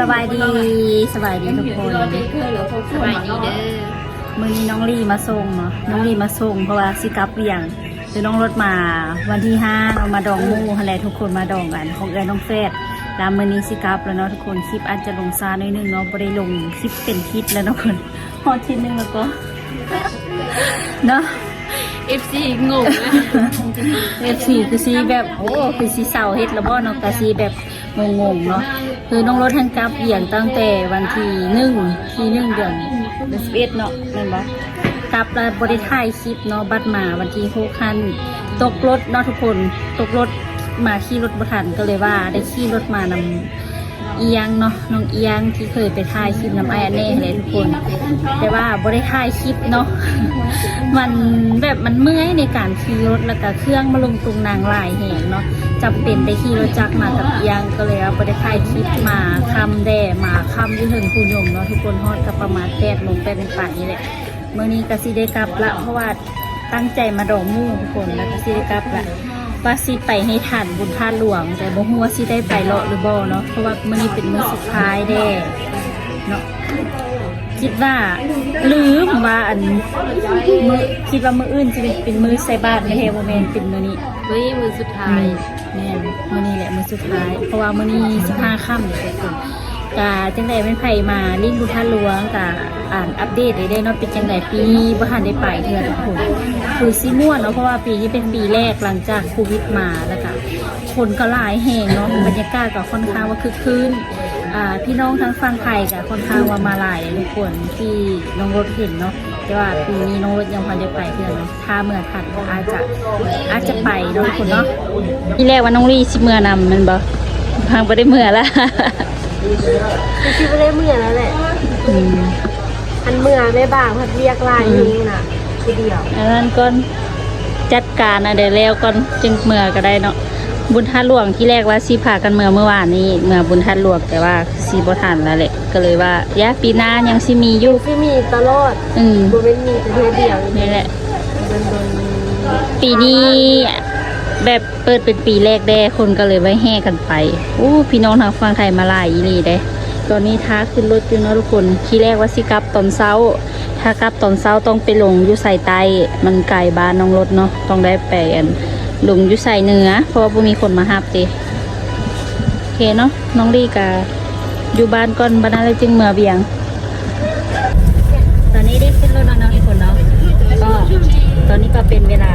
สบายดีสบายดีทุกคนสบายดีเด้อมือนี้น้องลี่มาส่งเนาะน้องลี่มาส่งเพราะว่าสิกลับเวียงเดี๋ยวน้องรถมาวันที่ห้าเอามาดองหมู่อะไรทุกคนมาดองกันของเอ้ยน้องเฟสแล้วมือนี้สิกลับแล้วเนาะทุกคนคลิปอาจจะลงซาหน่อยหนึงเนาะบ่ได้ลงคลิปเป็นทิศแล้วเนาะคนพอทิศหนึงแล้วก็เนาะเอฟซีงงนะเอฟซีคือซีแบบโอ้คือซีเศร้าเฮ็ดแล้วบ่เนาะกะซีแบบ งงๆเนาะคือน้องรถทันกลับเวียงตั้งแต่วันที่หนึ่งที่หนึ่งเดือนเดือนสิบเอ็ดเนาะแม่นบ่กลับแล้วบ่ได้ถ่ายคลิปเนาะบัดมาวันที่หกคัน ตกรถเนาะทุกคนตกรถมาขี่รถบ่ทันก็เลยว่าได้ขี่รถมานำ เอียงเนาะน้องเอียงที่เคยไปถ่ายคลิปน้ำไออันเน่เลยทุกคน แต่ว่าบ่ได้ถ่ายคลิปเนาะมันแบบมันเมื่อยในการขี่รถแล้วก็เครื่องมาลงตรงนางลายแหงเนาะจำเป็นได้ขี่รถจักรมากับเอียงก็เลยเอาไปได้ถ่ายคลิปมาคำแด่มาคำอยี่ถึงคูยมเนาะทุกคนฮอดก็ประมาณแปดโมงแปดเป็นป่านนี่แหละเมื่อนี้ก็สิได้กลับละเพราะว่าตั้งใจมาดองมู่ทุกคนแล้วก็สิได้กลับละ ว่าสิไปให้ทันบุญพลาดหลวง แต่บ่ฮู้ว่าสิได้ไปเลาะหรือบ่เนาะเพราะว่ามื้อนี้เป็นมื้อสุดท้ายแด้เนาะคิดว่าลืมว่าอันมือคิดว่ามืออื่นจะเป็นเป็นมือใส่บาทไม่ใช่โมเมนเป็นมือนี้เฮ้ยมือสุดท้ายแม่นมือนี้แหละมือสุดท้าย เพราะว่ามือนี้สิบห้าค่ำเลยทุกคน กาจังใดเป็นไผมาลิ้นบุท่าหลวงกาอ่านอัปเดตได้ได้เนาะเป็นจังใดปีนี้บ่ทันได้ไปเทื่อทุกคนคือซีม่วนเนาะเพราะว่าปีนี้เป็นปีแรกหลังจากโควิดมาแล้วก็คนก็หลายแห่งเนาะบรรยากาศก็ค่อนข้างว่าคึกคืนอ่าพี่น้องทั้งฝั่งไทยกับค่อนข้างว่ามาหลายทุกคนที่น้องรถเห็นเนาะแต่ว่าปีนี้น้องรถยังพอได้ไปเพื่อนเนาะถ้าเมื่อถัดอาจจะอาจจะไปเนาะทุกคนเนาะที่แรกว่าน้องลี่สิเมื่อนำแมันบ่พังไปได้เมื่อละ คิดว่าได้เมื่อแล้วแหละอืมอันเมื่อไม่บางพัดเรียกลายนี้น่ะทีเดียวอันนั้นก่อนจัดการอะเดี๋ยวแล้วก่อนจึงเมื่อก็ได้เนาะบุญทัดหลวงที่แรกว่าสิพากันเมื่อเมื่อวานนี้เมื่อบุญทัดหลวงแต่ว่าสีบ่ทันแล้วแหละก็เลยว่ายะปีหน้ายังสิมีอยู่ที่มีตลอดอืมโมเป็นมีแต่เพียงเดียวนี่แหละมันโดนปีนี้ แบบเปิดเป็นปีแรกแด้คนก็เลยไว้แห่กันไปอู้พี่น้องทางฝั่งไทยมาลายอีหลีเด้ตอนนี้ท้าขึ้นรถอยู่นะทุกคนที่แรกว่าสิกลับตอนเช้า ถ้ากลับตอนเช้าต้องไปลงยู่ใส่ไตมันไกลบ้านน้องรถเนาะต้องได้ไปอันลงยู่ใส่เหนือ เพราะว่าบ่มีคนมาฮับเด้โอเคเนาะน้องดีกาอยู่บ้านก่อนบ้านอะไรจึงเมื่อเบียง ตอนนี้ได้ขึ้นรถแล้วนะทุกคนเนาะก็ตอนนี้ก็เป็นเวลา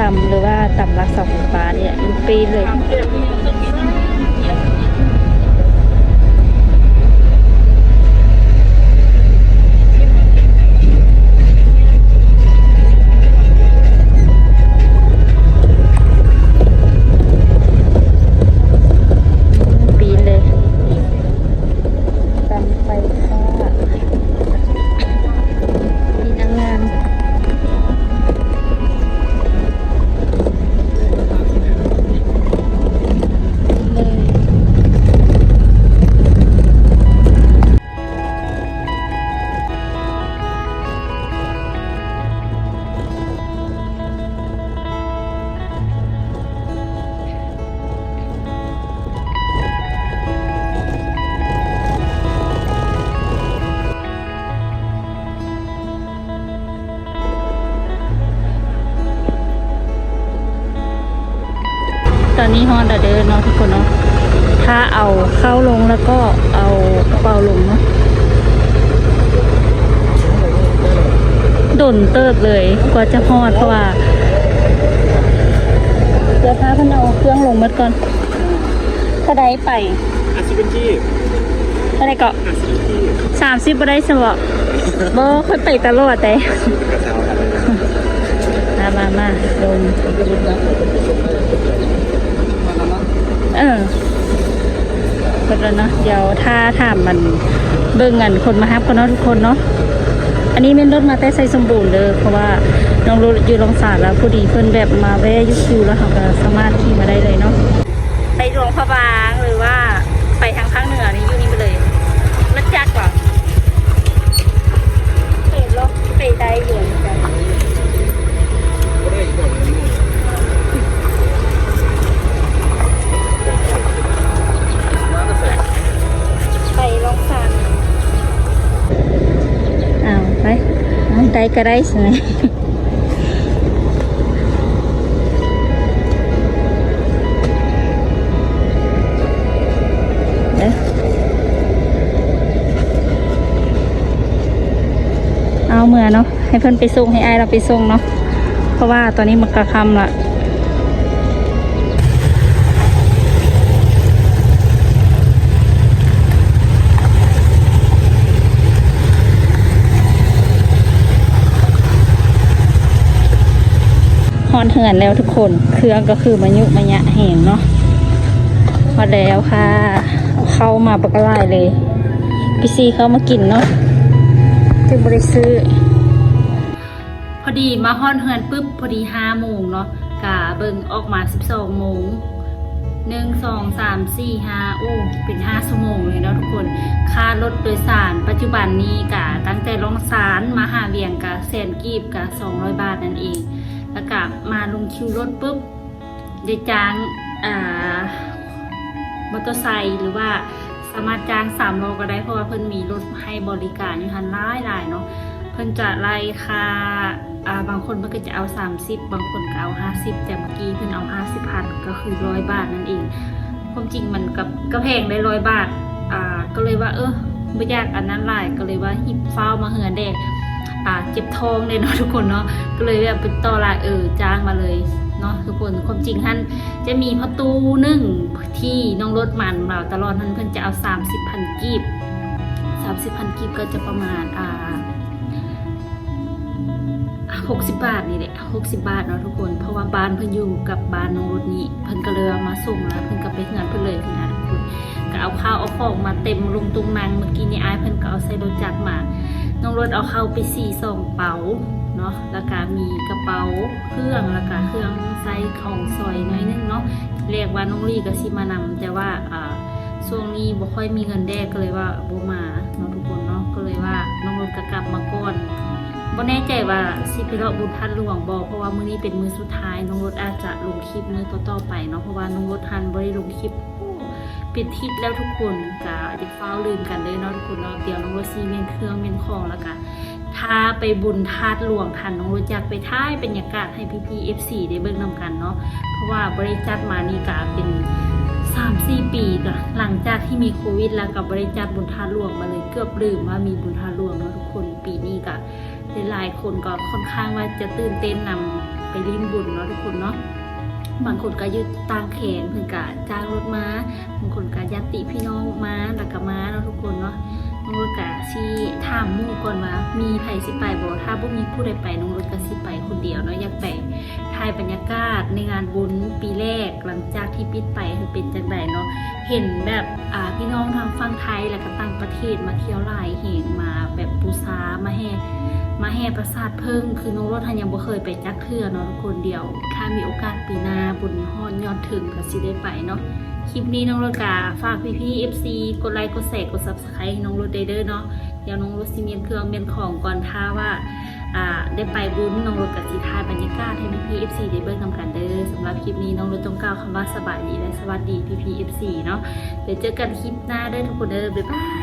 ต่ำหรือว่าต่ำรักสองฟฟ้าเนี่ยมันปีเลย อนนี้ฮอนดาเดินเนาะทุกคนเนาะถ้าเอาเข้าลงแล้วก็เอากระเป๋าลงเนาะดนเติบเลยกว่าจะฮอดเพราะว่าเดี๋ยวพาเพันเอาเครื่องลงหมัดก่อนถ้าได้ไปอาชีพเป็นที่ถ้าได้ก็อาชีพที่สามสิบบ่ได้สมบ่บ่ค่อยไปตลอดแต่กระเช้าอะไรมามามาลง เออเปิดแล้วเนาะเดี๋ยวถ้าถามมันเบิ่งเงินคนมาฮับกันเนาะทุกคนเนาะอันนี้เป็นรถมาแต่ใส่สมบูรณ์เลยเพราะว่าน้องรถอยู่ลงสารแล้วพอดีเพิ่นแบบมาแวะยุคิวแล้วเขาก็สามารถขี่มาได้เลยเนาะ ตายก็ได้ใช่ไหมเอาเมื่อเนาะให้เพื่อนไปส่งให้อายเราไปส่งเนาะเพราะว่าตอนนี้มันกระคำละ เหือนแล้วทุกคนเครื่องก็คือมายุมายะแห้งเนาะพอแล้วค่ะ เข้ามาปกติเลยพี่ซีเข้ามากินเนาะจึงบริซื้อ พอดีมาฮอนเหือนปุ๊บพอดีห้าโมงเนาะกะเบิ่งออกมาสิบสองโมงหนึ่งสองสามสี่ห้าโอ้เป็นห้าชั่วโมงเลยเนาะทุกคน ค่ารถโดยสาร ปัจจุบันนี้กะตั้งแต่ลงสารมาหาเวียงกะแสนกีบกะสองร้อยบาทนั่นเอง แล้วก็มาลงคิวรถปุ๊บได้จ้างอ่ามอเตอร์ไซค์หรือว่าสามารถจ้างสามโลก็ได้เพราะว่าเพิ่นมีรถให้บริการอยู่ทันหลายหลายเนาะเพิ่นจะไล่ค่าอ่าบางคนเพิ่นก็จะเอา 30 บางคนก็เอา 50 แต่เมื่อกี้เพิ่นเอา 50พันก็คือร้อยบาทนั่นเองความจริงมันกับก็แพงได้ร้อยบาทอ่าก็เลยว่าเออไม่อยากอันนั้นหลายก็เลยว่าหิบเฝ้ามาเหือนเด็ก เจ็บท้องเลยเนาะทุกคนเนาะก็เลยแบบเป็นต่อลายเออจ้างมาเลยเนาะทุกคนความจริงท่านจะมีประตูหนึ่งที่น้องรถมันเราตลอดท่านเพิ่นจะเอาสามสิบพันกีบสามสิบพันกีบก็จะประมาณอ่าหกสิบบาทนี่แหละหกสิบบาทเนาะทุกคน เพราะว่าบ้านเพิ่นอยู่กับบ้านน้องรถนี้เพิ่นก็เลยเอามาส่งแล้วเพิ่นก็ไปงินเพิ่นเลยนะทุกคนก็เอาข้าวเอาของมาเต็มลงตุงนังเมื่อกี้นี่อายเพิ่นก็เอาใส่รถจักรมา น้องรถเอาเข้าไปสี่ซองเป๋าเนาะแล้วก็มีกระเป๋าเครื่องแล้วก็เครื่องใส่ของซอยน้อยนึงเนาะเรียกว่าน้องลี่กับซิมานำแต่ว่าอ่าช่วงนี้บ่ค่อยมีเงินแดกก็เลยว่าบ่มาเนาะทุกคนเนาะก็เลยว่าน้องรถก็กลับมาก่อนบ่แน่ใจว่าสิไปเลาะบุญทันหลวงบ่เพราะว่ามื้อนี้เป็นมื้อสุดท้ายน้องรถอาจจะลงคลิปมื้อต่อๆไปเนาะเพราะว่าน้องรถทันบ่ได้ลงคลิป ปิดทิศแล้วทุกคนกะจะเฝ้าลืมกันเลยเนาะทุกคนเนาะเดี๋ยวน้องโรซี่เมนเครื่องเมนของแล้วกันถ้าไปบุญธาตุหลวงทันน้องรู้จักไปท่ายบรรยากาศให้พี่พีเอฟซีได้เบิ่งนำกันเนาะเพราะว่าบริจัดมานี่ก็เป็นสามสี่ปีหลังจากที่มีโควิด แล้วกับบริจัดบุญธาตหลวงมาเลยเกือบลืมว่ามีบุญธาตหลวงเนาะทุกคนปีนี้ก็หลายๆคนก็ค่อนข้างว่าจะตื่นเต้นนำไปริมบุญเนาะทุกคนเนาะ บางคนก็ยึดตางแขนเพื่นกะจ้างรถม้าบางคนก็ยัดติพี่น้องม้าล้วก็ม้าเนาะทุกคนเนาะน้องรถกะสิถามมู่ก่อนว่า มีไผสิไปบ่ถ้าบ่มีผู้ใดไปน้องรถก็สิไปคนเดียวเนาะอยากไปถ่ายบรรยากาศในงานบุญปีแรกหลังจากที่ปิดไปคือเป็นจังไดเนาะเห็นแบบอ่าพี่น้องทางฝั่งไทยแล้วก็ต่างประเทศมาเที่ยวหลายเห็นมาแบบปูซามาแห่ มาแห่ประสาทเพิ่งคือน้องรถทันยังบ่เคยไปจักเทื่อเนาะทุกคนเดียว ถ้ามีโอกาสปีหน้าบุญฮอนยอดถึงก็สิได้ไปเนาะคลิปนี้น้องรถกาฝากพี่พี่ๆ FC กดไลค์กดแชร์กด Subscribe ให้น้องรถได้เด้อเนาะเดี๋ยวน้องรถสิเมียนเครื่องเมียนของก่อนถ้าว่าได้ไปบุญน้องรถกับสิทายบรรยากาศให้พี่พี่ๆ FC ได้เบิ่งนำกันเด้อสำหรับคลิปนี้น้องรถต้องกล่าวคำว่าสบายดีและสวัสดีพี่พี่ๆ FC เนาะเดี๋ยวเจอกันคลิปหน้าเด้อทุกคนเด้อบ๊ายบาย